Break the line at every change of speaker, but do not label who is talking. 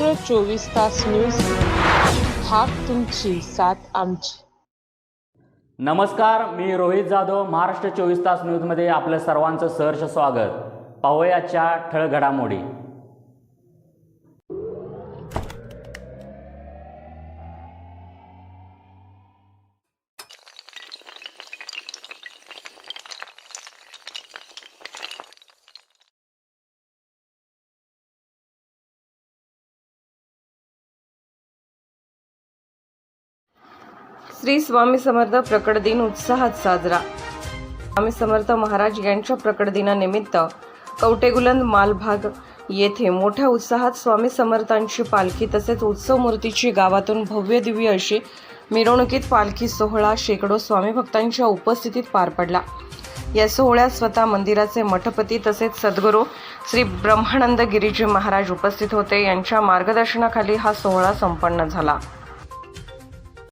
महाराष्ट्र चोवीस तास न्यूज हाक तुमची साथ आमची.
नमस्कार मी रोहित जाधव महाराष्ट्र चोवीस तास न्यूजमध्ये आपलं सर्वांचं सहर्ष स्वागत. पाहूयाच्या ठळघडामोडी घडामोडी.
श्री स्वामी समर्थ प्रकट दिन उत्साहात साजरा. स्वामी समर्थ महाराज यांच्या प्रकट दिनानिमित्त कवटेगुलंद मालभाग येथे मोठ्या उत्साहात स्वामी समर्थांची पालखी तसेच उत्सव मूर्तीची गावातून भव्य दिव्य अशी मिरवणुकीत पालखी सोहळा शेकडो स्वामी भक्तांच्या उपस्थितीत पार पडला. या सोहळ्यात स्वतः मंदिराचे मठपती तसेच सद्गुरू श्री ब्रह्मानंद गिरीजी महाराज उपस्थित होते. यांच्या मार्गदर्शनाखाली हा सोहळा संपन्न झाला.